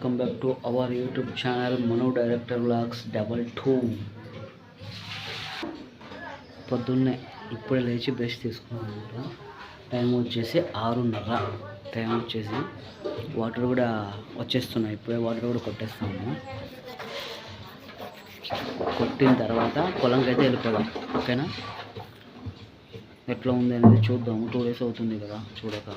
Welcome back to our YouTube channel Mano director vlogs double two పొద్దున్నే ఇప్పుడే లేచి brush తీసుకున్నాను టైం వచ్చేసి ఆరున్నర. టైం వచ్చేసి వాటర్ కూడా వచ్చేస్తున్నాయి. ఇప్పుడే వాటర్ కూడా కొట్టేస్తాము. కొట్టిన తర్వాత పొలంకి అయితే వెళ్ళిపోదాం. ఓకేనా? ఎట్లా ఉంది అనేది చూద్దాము. టూ డేస్ అవుతుంది కదా చూడక.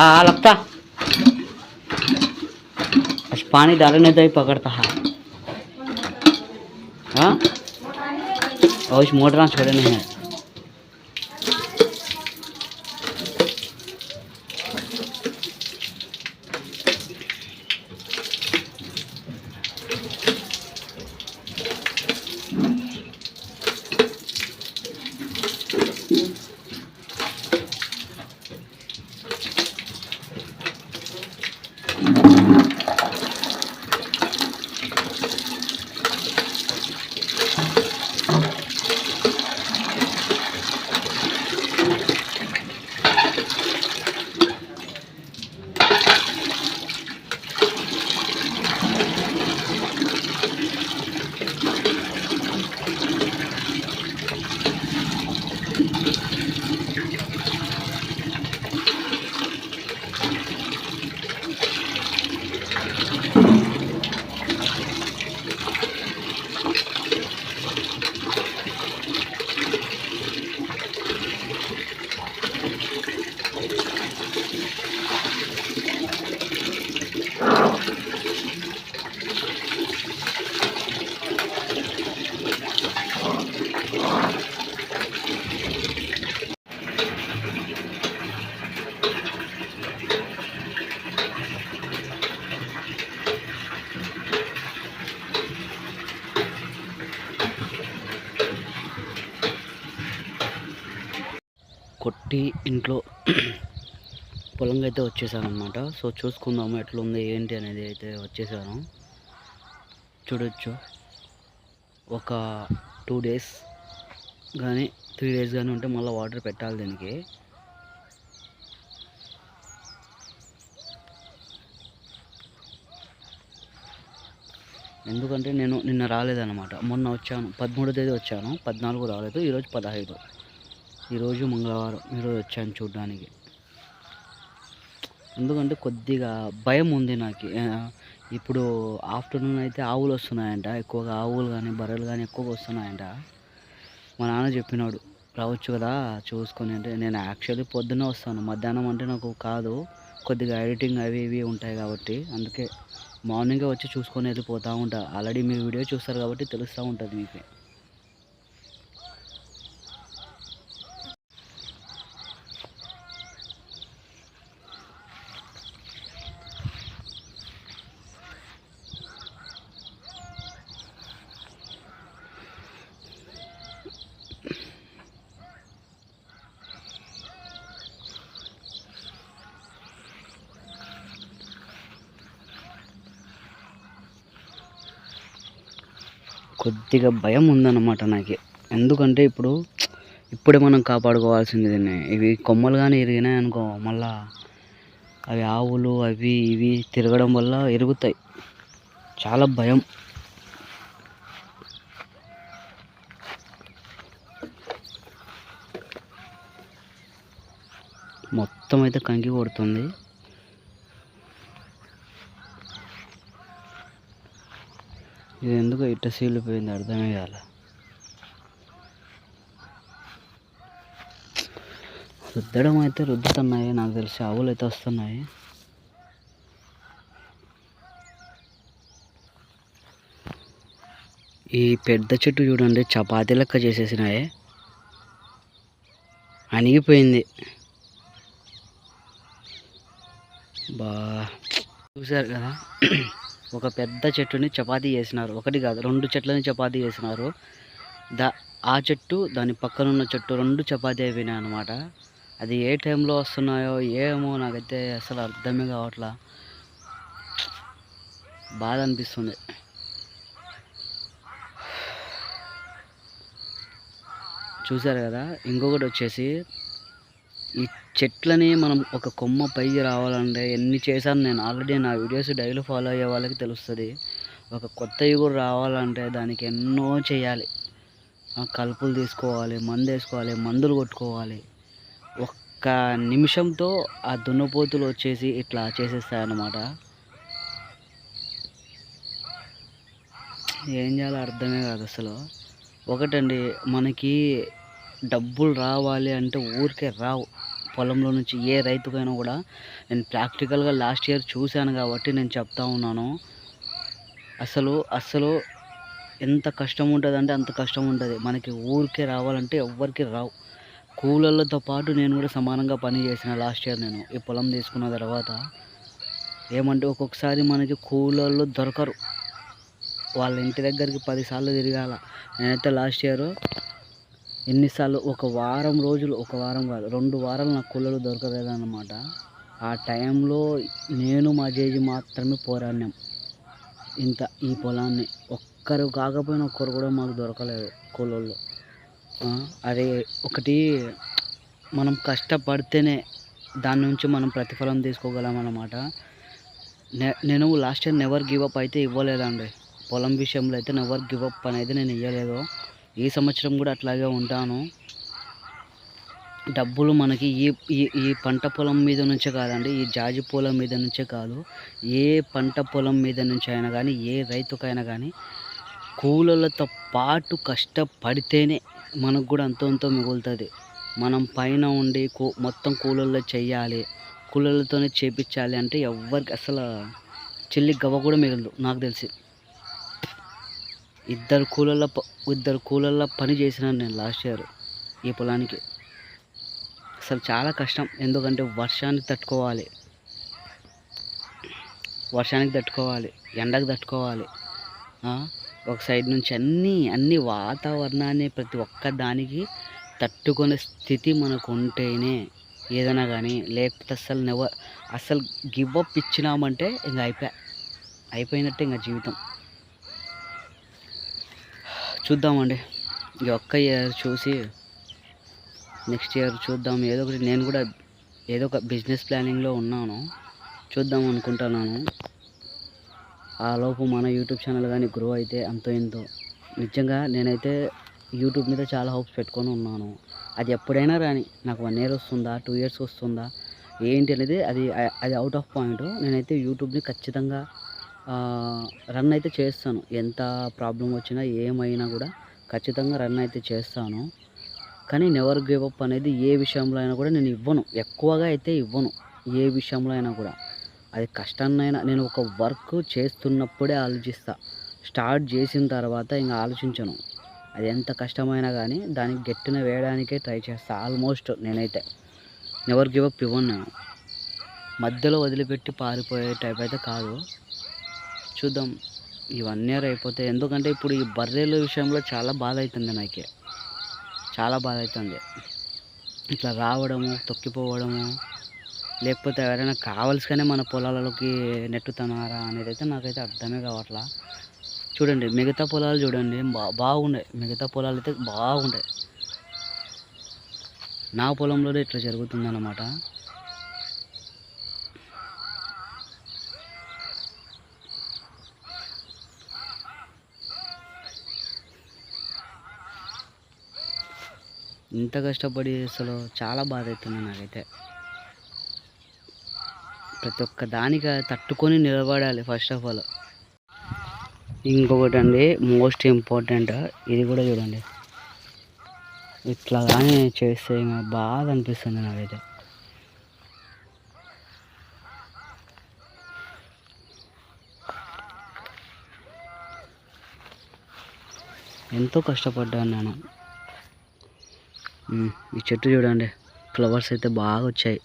हाँ लगता। बस पानी डालने तो ही पकड़ता है। हाँ? और इस मोटर छोड़े नहीं है। టీ ఇంట్లో పొలంగా అయితే వచ్చేసాను అనమాట సో చూసుకుందాము ఎట్లుంది ఏంటి అనేది అయితే వచ్చేసాను. చూడొచ్చు. ఒక టూ డేస్ కానీ త్రీ డేస్ కానీ ఉంటే మళ్ళీ వాటర్ పెట్టాలి దీనికి. ఎందుకంటే నేను నిన్న రాలేదన్నమాట. మొన్న వచ్చాను పదమూడో తేదీ వచ్చాను పద్నాలుగు రాలేదు ఈరోజు పదహైదు. ఈరోజు మంగళవారం ఈరోజు వచ్చాను చూడడానికి. ఎందుకంటే కొద్దిగా భయం ఉంది నాకు. ఇప్పుడు ఆఫ్టర్నూన్ అయితే ఆవులు వస్తున్నాయంట ఎక్కువగా ఆవులు కానీ బర్రెలు కానీ ఎక్కువగా వస్తున్నాయంట. మా నాన్న చెప్పినాడు రావచ్చు కదా చూసుకొని అంటే. నేను యాక్చువల్లీ పొద్దున్నే వస్తాను మధ్యాహ్నం అంటే నాకు కాదు కొద్దిగా ఎడిటింగ్ అవి ఇవి ఉంటాయి కాబట్టి అందుకే మార్నింగే వచ్చి చూసుకొని వెళ్ళిపోతూ ఉంటా. ఆల్రెడీ మీరు వీడియో చూస్తారు కాబట్టి తెలుస్తూ ఉంటుంది మీకు. కొద్దిగా భయం ఉందన్నమాట నాకు. ఎందుకంటే ఇప్పుడు ఇప్పుడే మనం కాపాడుకోవాల్సింది దీన్ని ఇవి కొమ్మలు కానీ ఇరిగినాయి అనుకో మళ్ళా అవి ఆవులు అవి ఇవి తిరగడం వల్ల ఎరుగుతాయి చాలా భయం. మొత్తం అయితే కంకి కొడుతుంది. ఇది ఎందుకు ఇట్ట సీలిపోయింది అర్థమే కాల. రుద్దడం అయితే రుద్దుతున్నాయి నాకు తెలిసి ఆవులు అయితే వస్తున్నాయి. ఈ పెద్ద చెట్టు చూడండి చపాతీ లెక్క చేసేసినాయి. అణిగిపోయింది. బా. చూశారు కదా? ఒక పెద్ద చెట్టుని చపాతీ చేసినారు. ఒకటి కాదు రెండు చెట్లని చపాతీ చేసినారు. దా ఆ చెట్టు దాని పక్కనున్న చెట్టు రెండు చపాతీ అయిపోయినాయి అనమాట అది ఏ టైంలో వస్తున్నాయో ఏమో నాకైతే అసలు అర్థమే కావట్లా. బాధ అనిపిస్తుంది. చూసారు కదా? ఇంకొకటి వచ్చేసి ఈ చెట్లని మనం ఒక కొమ్మ పైకి రావాలంటే ఎన్ని చేశాను నేను ఆల్రెడీ నా వీడియోస్ డైలీ ఫాలో అయ్యే వాళ్ళకి తెలుస్తుంది. ఒక కొత్తవి కూడా రావాలంటే దానికి ఎన్నో చేయాలి. కలుపులు తీసుకోవాలి మందు వేసుకోవాలి మందులు కొట్టుకోవాలి. ఒక్క నిమిషంతో ఆ దున్నపోతులు వచ్చేసి ఇట్లా చేసేస్తాయన్నమాట. ఏం చేయాలో అర్థమే కాదు అసలు. ఒకటండి మనకి డబ్బులు రావాలి అంటే ఊరికే రావు. పొలంలో నుంచి ఏ రైతుకైనా కూడా నేను ప్రాక్టికల్గా లాస్ట్ ఇయర్ చూశాను కాబట్టి నేను చెప్తా ఉన్నాను. అసలు అసలు ఎంత కష్టం ఉంటుంది అంటే అంత కష్టం ఉంటుంది. మనకి ఊరికే రావాలంటే ఎవ్వరికి రావు. కూలర్లతో పాటు నేను కూడా సమానంగా పని చేసిన లాస్ట్ ఇయర్ నేను. ఈ పొలం తీసుకున్న తర్వాత ఏమంటే ఒక్కొక్కసారి మనకి కూలర్లు దొరకరు. వాళ్ళ ఇంటి దగ్గరికి పదిసార్లు తిరగాల. నేనైతే లాస్ట్ ఇయర్ ఎన్నిసార్లు ఒక వారం రోజులు ఒక వారం కాదు రెండు వారాలు నాకు కూలర్లు దొరకలేదన్నమాట. ఆ టైంలో నేను మా జేజీ మాత్రమే పోరాడినాం. ఇంత ఈ పొలాన్ని ఒక్కరు కాకపోయినా ఒక్కరు కూడా మాకు దొరకలేదు కూలోళ్ళు అది అదే ఒకటి మనం కష్టపడితేనే దాని నుంచి మనం ప్రతిఫలం తీసుకోగలం అన్నమాట నేను last year never give up అయితే ఇవ్వలేదండి. పొలం విషయంలో అయితే నెవర్ గివ్ అప్ అనేది నేను ఇవ్వలేదు ఈ సంవత్సరం కూడా అట్లాగే ఉంటాను. డబ్బులు మనకి ఈ ఈ ఈ పంట పొలం మీద నుంచే కాదండి ఈ జాజి పొలం మీద నుంచే కాదు. ఏ పంట పొలం మీద నుంచి అయినా కానీ ఏ రైతుకైనా కానీ కూలలతో పాటు కష్టపడితేనే మనకు కూడా అంతో ఎంతో మిగులుతుంది. మనం పైన ఉండి కూ మొత్తం కూలల్లో చెయ్యాలి కూలలతోనే చేపించాలి అంటే ఎవ్వరికి అసలు చెల్లి గవ్వ కూడా మిగలదు నాకు తెలిసి. ఇద్దరు కూలర్ల ప- ఇద్దరు కూలర్ల పని చేసినాను నేను లాస్ట్ ఇయర్ ఈ పొలానికి. అసలు చాలా కష్టం. ఎందుకంటే వర్షానికి తట్టుకోవాలి. వర్షానికి తట్టుకోవాలి. ఎండకు తట్టుకోవాలి. ఒక సైడ్ నుంచి అన్నీ అన్ని వాతావరణాన్ని ప్రతి ఒక్క దానికి తట్టుకునే స్థితి మనకు ఉంటేనే ఏదైనా కానీ లేకపోతే అసలు నెవ అసలు గివ్ అప్ ఇచ్చినామంటే ఇంకా అయిపోయా అయిపోయినట్టే ఇంకా జీవితం. చూద్దామండి. ఈ ఒక్క ఇయర్ చూసి నెక్స్ట్ ఇయర్ చూద్దాం. ఏదో ఒకటి నేను కూడా ఏదో ఒక బిజినెస్ ప్లానింగ్లో ఉన్నాను. చూద్దాం అనుకుంటున్నాను. ఆ లోపు మన యూట్యూబ్ ఛానల్ కానీ గ్రో అయితే అంతో ఇంతో. నిజంగా నేనైతే యూట్యూబ్ మీద చాలా హోప్స్ పెట్టుకొని ఉన్నాను. అది ఎప్పుడైనా రాని నాకు వన్ ఇయర్ వస్తుందా టూ ఇయర్స్ వస్తుందా ఏంటి అనేది అది అది అవుట్ ఆఫ్ పాయింట్ నేనైతే యూట్యూబ్ని ఖచ్చితంగా రన్ అయితే చేస్తాను. ఎంత ప్రాబ్లం వచ్చినా ఏమైనా కూడా ఖచ్చితంగా రన్ అయితే చేస్తాను. కానీ నెవర్ గివ్ అప్ అనేది ఏ విషయంలో అయినా కూడా నేను ఇవ్వను. ఎక్కువగా అయితే ఇవ్వను. ఏ విషయంలో అయినా కూడా. అది కష్టాన్నైనా నేను ఒక వర్క్ చేస్తున్నప్పుడే ఆలోచిస్తా. స్టార్ట్ చేసిన తర్వాత ఇంకా ఆలోచించను. అది ఎంత కష్టమైనా కానీ దానికి గట్టిన వేయడానికే ట్రై చేస్తా. ఆల్మోస్ట్ నేనైతే. నెవర్ గివ్ అప్ ఇవ్వను నేను. మధ్యలో వదిలిపెట్టి పారిపోయే టైప్ అయితే కాదు. చూద్దాం. ఈ వన్ ఇయర్ అయిపోతే ఎందుకంటే ఇప్పుడు ఈ బర్రెల విషయంలో చాలా బాధ అవుతుంది నాకే. చాలా బాధ అవుతుంది ఇట్లా రావడము తొక్కిపోవడము లేకపోతే ఎవరైనా కావలసిగానే మన పొలాలలోకి నెట్టుతున్నారా అనేది అయితే నాకైతే అర్థమే కావట్లా. చూడండి మిగతా పొలాలు చూడండి బా బాగుండే. మిగతా పొలాలు అయితే బాగుండే. నా పొలంలోనే ఇట్లా జరుగుతుందన్నమాట. ఇంత కష్టపడి అసలు చాలా బాధ అవుతుంది నాకైతే. ప్రతి ఒక్క దానికి తట్టుకొని నిలబడాలి ఫస్ట్ ఆఫ్ ఆల్ ఇంకొకటి అండి మోస్ట్ ఇంపార్టెంట్ ఇది కూడా చూడండి. ఇట్లా కానీ చేస్తే ఇంకా అనిపిస్తుంది నాకైతే. ఎంతో కష్టపడ్డాను నేను. ఈ చెట్టు చూడండి. ఫ్లవర్స్ అయితే బాగా వచ్చాయి.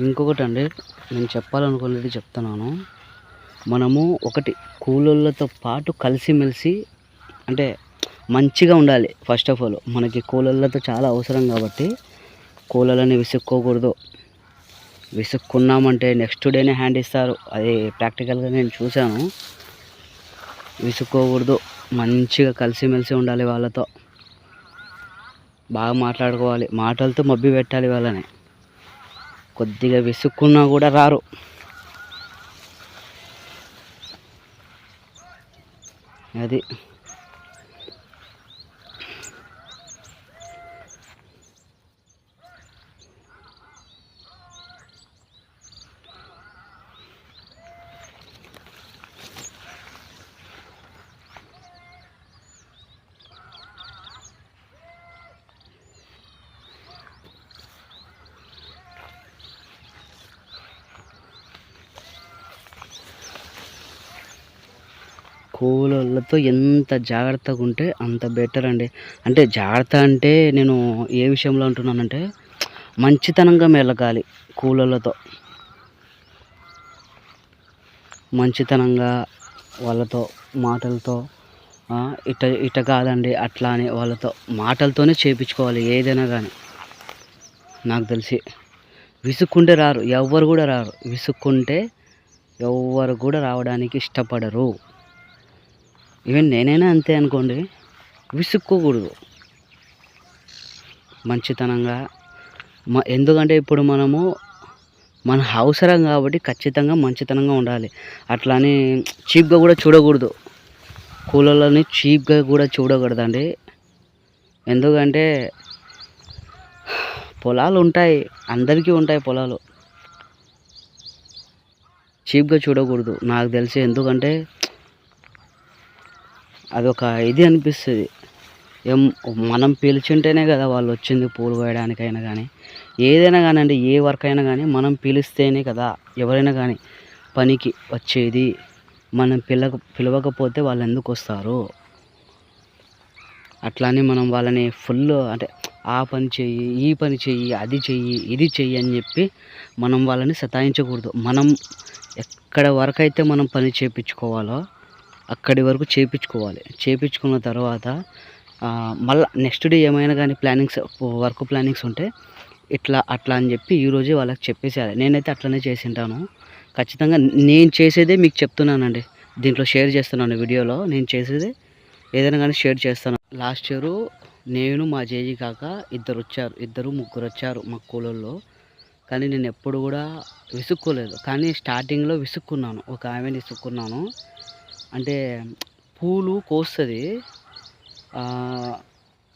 ఇంకొకటి అండి నేను చెప్పాలనుకునేది చెప్తున్నాను. మనము ఒకటి కూలోళ్ళతో పాటు కలిసిమెలిసి అంటే మంచిగా ఉండాలి ఫస్ట్ ఆఫ్ ఆల్ మనకి కూలోళ్ళతో చాలా అవసరం కాబట్టి కూలోళ్ళని విసుక్కోకూడదు. విసుక్కున్నామంటే నెక్స్ట్ డేనే హ్యాండ్ ఇస్తారు. అది ప్రాక్టికల్గా నేను చూశాను. విసుక్కోకూడదు మంచిగా కలిసిమెలిసి ఉండాలి వాళ్ళతో. బాగా మాట్లాడుకోవాలి మాటలతో మబ్బి పెట్టాలి వాళ్ళని. కొద్దిగా విసుక్కున్నా కూడా రారు. అది. కోళ్ళతో ఎంత జాగ్రత్తగా ఉంటే అంత బెటర్ అండి. అంటే జాగ్రత్త అంటే నేను ఏ విషయంలో అంటున్నానంటే మంచితనంగా మెలగాలి కూలలతో మంచితనంగా వాళ్ళతో మాటలతో ఇట ఇట కాదండి అట్లా అని వాళ్ళతో మాటలతోనే చేపించుకోవాలి ఏదైనా కానీ. నాకు తెలిసి. విసుక్కుంటే రారు ఎవ్వరు కూడా రారు. విసుక్కుంటే ఎవ్వరు కూడా రావడానికి ఇష్టపడరు. ఈవెన్ నేనైనా అంతే అనుకోండి విసుక్కోకూడదు. మంచితనంగా మ ఎందుకంటే ఇప్పుడు మనము మన అవసరం కాబట్టి ఖచ్చితంగా మంచితనంగా ఉండాలి. అట్లా అని చీప్గా కూడా చూడకూడదు. కూలర్లని చీప్గా కూడా చూడకూడదండి. ఎందుకంటే పొలాలు ఉంటాయి అందరికీ ఉంటాయి పొలాలు. చీప్గా చూడకూడదు. నాకు తెలిసి ఎందుకంటే అదొక ఇది అనిపిస్తుంది. ఏం మనం పిలిచింటేనే కదా వాళ్ళు వచ్చింది పూలు కోయడానికైనా కానీ ఏదైనా కానివ్వండి ఏ వర్క్ అయినా కానీ మనం పిలిస్తేనే కదా ఎవరైనా కానీ పనికి వచ్చేది. మనం పిలక పిలవకపోతే వాళ్ళు ఎందుకు వస్తారు అట్లానే మనం వాళ్ళని ఫుల్ అంటే ఆ పని చెయ్యి ఈ పని చెయ్యి అది చెయ్యి ఇది చెయ్యి అని చెప్పి మనం వాళ్ళని సతాయించకూడదు. మనం ఎక్కడ వరకు అయితే మనం పని చేయించుకోవాలో అక్కడి వరకు చేపించుకోవాలి. చేపించుకున్న తర్వాత మళ్ళీ నెక్స్ట్ డే ఏమైనా కానీ ప్లానింగ్స్ వర్క్ ప్లానింగ్స్ ఉంటే ఇట్లా అట్లా అని చెప్పి ఈరోజే వాళ్ళకి చెప్పేసేయాలి. నేనైతే అట్లనే చేసింటాను. ఖచ్చితంగా నేను చేసేదే మీకు చెప్తున్నానండి. దీంట్లో షేర్ చేస్తున్నాను వీడియోలో నేను చేసేదే ఏదైనా కానీ షేర్ చేస్తాను. లాస్ట్ ఇయర్ నేను మా జేజీ కాక ఇద్దరు వచ్చారు. ఇద్దరు ముగ్గురు వచ్చారు మా కూలల్లో కానీ నేను ఎప్పుడు కూడా విసుక్కోలేదు. కానీ స్టార్టింగ్లో విసుక్కున్నాను. ఒక ఆమె విసుక్కున్నాను. అంటే పూలు కోస్తుంది.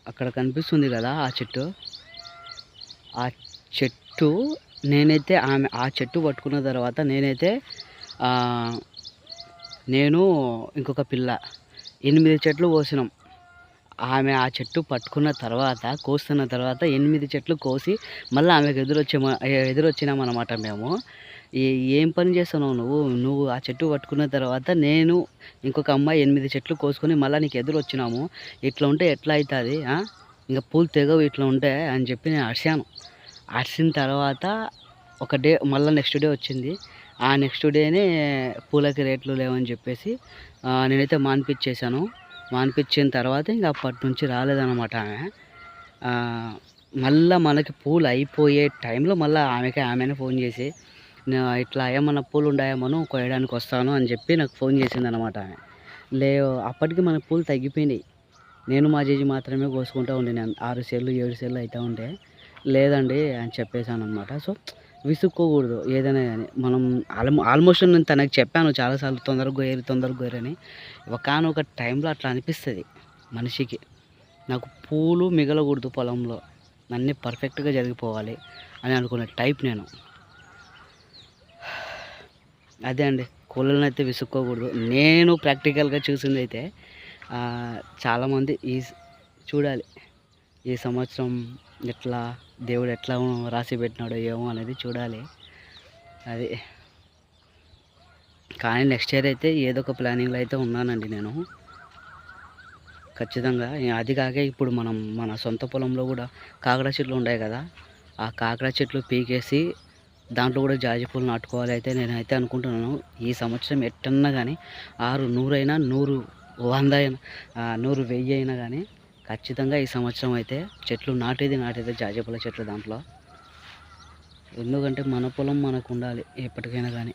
అక్కడ కనిపిస్తుంది కదా ఆ చెట్టు. ఆ చెట్టు నేనైతే ఆమె ఆ చెట్టు పట్టుకున్న తర్వాత నేనైతే నేను ఇంకొక పిల్ల. ఎనిమిది చెట్లు కోసినాం. ఆమె ఆ చెట్టు పట్టుకున్న తర్వాత కోస్తున్న తర్వాత ఎనిమిది చెట్లు కోసి మళ్ళీ ఆమెకు ఎదురొచ్చే ఎదురొచ్చినాం అనమాట మేము. ఏం పని చేస్తున్నావు నువ్వు? నువ్వు ఆ చెట్టు పట్టుకున్న తర్వాత నేను ఇంకొక అమ్మాయి ఎనిమిది చెట్లు కోసుకొని మళ్ళీ నీకు ఎదురు వచ్చినాము. ఇట్లా ఉంటే ఎట్లా అవుతుంది ఇంకా పూలు తెగవు ఇట్లా ఉంటే అని చెప్పి నేను అరిశాను. అరిసిన తర్వాత ఒక డే మళ్ళీ నెక్స్ట్ డే వచ్చింది. ఆ నెక్స్ట్ డేనే పూలకి రేట్లు లేవని చెప్పేసి నేనైతే మాన్పించేశాను. మాన్పించిన తర్వాత ఇంకా అప్పటి నుంచి రాలేదన్నమాట ఆమె. మళ్ళీ మనకి పూలు అయిపోయే టైంలో మళ్ళీ ఆమెకి ఆమెనే ఫోన్ చేసి ఇట్లా ఏమన్నా పూలు ఉన్నాయేమో కోయడానికి వస్తాను అని చెప్పి నాకు ఫోన్ చేసింది అనమాట ఆమె. లే అప్పటికి మన పూలు తగ్గిపోయినాయి. నేను మా జేజీ మాత్రమే కోసుకుంటూ ఉండినాను ఆరు సేర్లు ఏడు సేర్లు అవుతూ ఉంటే లేదండి అని చెప్పేశాను అనమాట సో విసుక్కోకూడదు ఏదైనా కానీ మనం ఆల్మో ఆల్మోస్ట్ నేను తనకు చెప్పాను చాలాసార్లు తొందరగా గోయరు తొందరగా గోయరని ఒకనొక టైంలో అట్లా అనిపిస్తుంది మనిషికి. నాకు పూలు మిగలకూడదు పొలంలో. అన్నీ పర్ఫెక్ట్గా జరిగిపోవాలి అని అనుకునే టైప్ నేను. అదే అండి. కోళ్ళని అయితే విసుక్కోకూడదు. నేను ప్రాక్టికల్గా చూసింది అయితే చాలామంది ఈ చూడాలి. ఈ సంవత్సరం ఎట్లా దేవుడు ఎట్లా రాసి పెట్టినాడో ఏమో అనేది చూడాలి. అది. కానీ నెక్స్ట్ ఇయర్ అయితే ఏదో ఒక ప్లానింగ్లో అయితే ఉన్నానండి నేను. ఖచ్చితంగా. అది కాక ఇప్పుడు మనం మన సొంత పొలంలో కూడా కాకర చెట్లు ఉన్నాయి కదా. ఆ కాకర చెట్లు పీకేసి దాంట్లో కూడా జాజి పూలు నాటుకోవాలి అయితే నేనైతే అనుకుంటున్నాను. ఈ సంవత్సరం ఎట్టన్నా కానీ ఆరు నూరైనా నూరు వంద అయినా నూరు వెయ్యి అయినా కానీ ఖచ్చితంగా ఈ సంవత్సరం అయితే చెట్లు నాటేది నాటేది జాజి పూల చెట్లు దాంట్లో. ఎందుకంటే మన పొలం మనకు ఉండాలి ఎప్పటికైనా కానీ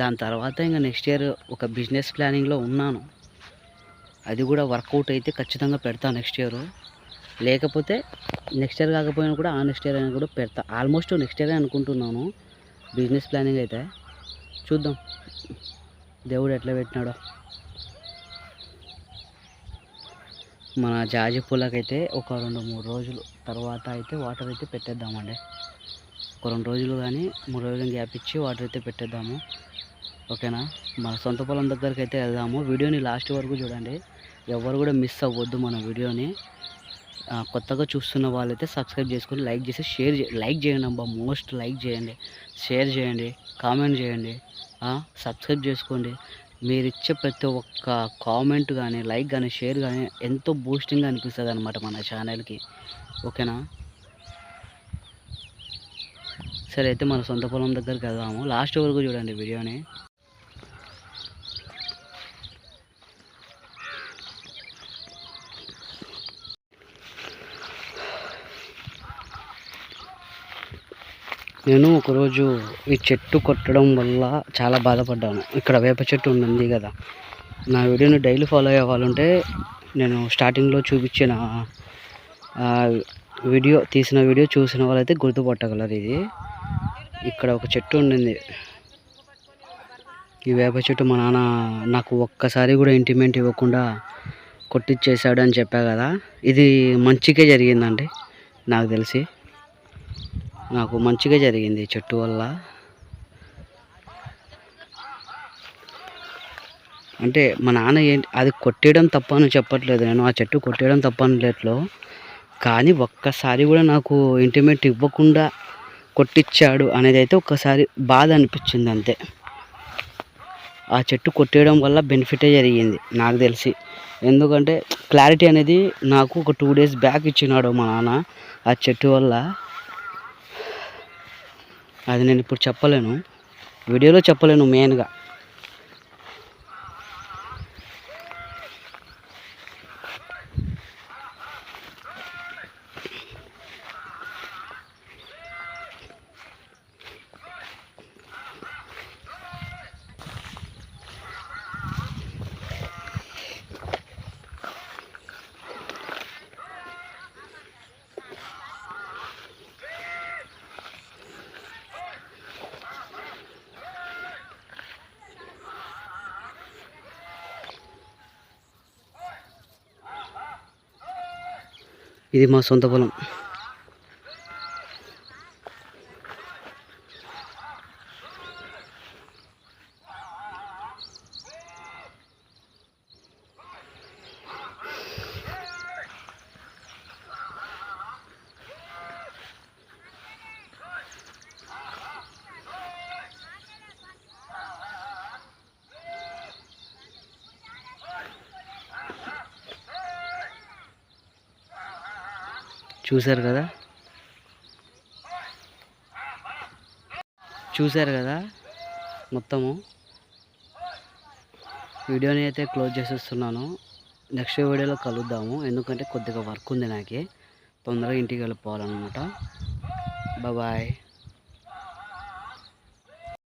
దాని తర్వాత ఇంకా నెక్స్ట్ ఇయర్ ఒక బిజినెస్ ప్లానింగ్లో ఉన్నాను. అది కూడా వర్కౌట్ అయితే ఖచ్చితంగా పెడతాను నెక్స్ట్ ఇయర్ లేకపోతే నెక్స్ట్ ఇయర్ కాకపోయినా కూడా ఆ నెక్స్ట్ ఇయర్ అయినా కూడా పెడతా. ఆల్మోస్ట్ నెక్స్ట్ ఇయర్ అనుకుంటున్నాను. బిజినెస్ ప్లానింగ్ అయితే. చూద్దాం. దేవుడు ఎట్లా పెట్టినాడో. మన జాజి పూలకైతే ఒక రెండు మూడు రోజులు తర్వాత అయితే వాటర్ అయితే పెట్టేద్దామండి. ఒక రెండు రోజులు కానీ మూడు రోజులు గ్యాప్ ఇచ్చి వాటర్ అయితే పెట్టేద్దాము. ఓకేనా? మన సొంత పొలం దగ్గరికి అయితే వెళ్దాము. వీడియోని లాస్ట్ వరకు చూడండి. ఎవరు కూడా మిస్ అవ్వద్దు మన వీడియోని. కొత్తగా చూస్తున్న వాళ్ళైతే సబ్స్క్రైబ్ చేసుకొని లైక్ చేసి షేర్ చే లైక్ చేయండి అబ్బా. మోస్ట్ లైక్ చేయండి. షేర్ చేయండి. కామెంట్ చేయండి. సబ్స్క్రైబ్ చేసుకోండి. మీరు ఇచ్చే ప్రతి ఒక్క కామెంట్ కానీ లైక్ కానీ షేర్ కానీ ఎంతో బూస్టింగ్గా అనిపిస్తుంది అనమాట మన ఛానల్కి ఓకేనా సరే అయితే మన సొంత పొలం దగ్గరికి వెళ్దాము. లాస్ట్ వరకు చూడండి వీడియోని నేను ఒకరోజు ఈ చెట్టు కొట్టడం వల్ల చాలా బాధపడ్డాను. ఇక్కడ వేప చెట్టు ఉంది కదా. నా వీడియోని డైలీ ఫాలో అయ్యే వాళ్ళుంటే నేను స్టార్టింగ్లో చూపించిన వీడియో తీసిన వీడియో చూసిన వాళ్ళైతే గుర్తుపట్టగలరు ఇది. ఇక్కడ ఒక చెట్టు ఉండింది. ఈ వేప చెట్టు మా నాన్న నాకు ఒక్కసారి కూడా ఇంటిమెంట్ ఇవ్వకుండా కొట్టిచ్చేసాడు అని చెప్పా కదా. ఇది మంచికే జరిగిందండి నాకు తెలిసి. నాకు మంచిగా జరిగింది చెట్టు వల్ల. అంటే మా నాన్న ఏంటి అది కొట్టేయడం తప్ప అని చెప్పట్లేదు. నేను ఆ చెట్టు కొట్టేయడం తప్ప అనట్లేదు కానీ ఒక్కసారి కూడా నాకు ఇంటిమేట్ ఇవ్వకుండా కొట్టించాడు అనేది అయితే ఒక్కసారి బాధ అనిపించింది అంతే. ఆ చెట్టు కొట్టేయడం వల్ల బెనిఫిటే జరిగింది నాకు తెలిసి. ఎందుకంటే క్లారిటీ అనేది నాకు ఒక టూ డేస్ బ్యాక్ ఇచ్చినాడు మా నాన్న ఆ చెట్టు వల్ల. అది నేను ఇప్పుడు చెప్పలేను. వీడియోలో చెప్పలేను మెయిన్గా ఇది మా సొంత పొలం. చూశారు కదా? చూశారు కదా మొత్తము? వీడియోని అయితే క్లోజ్ చేసేస్తున్నాను. నెక్స్ట్ వీడియోలో కలుద్దాము. ఎందుకంటే కొద్దిగా వర్క్ ఉంది నాకు. తొందరగా ఇంటికి వెళ్ళిపోవాలన్నమాట. బాయ్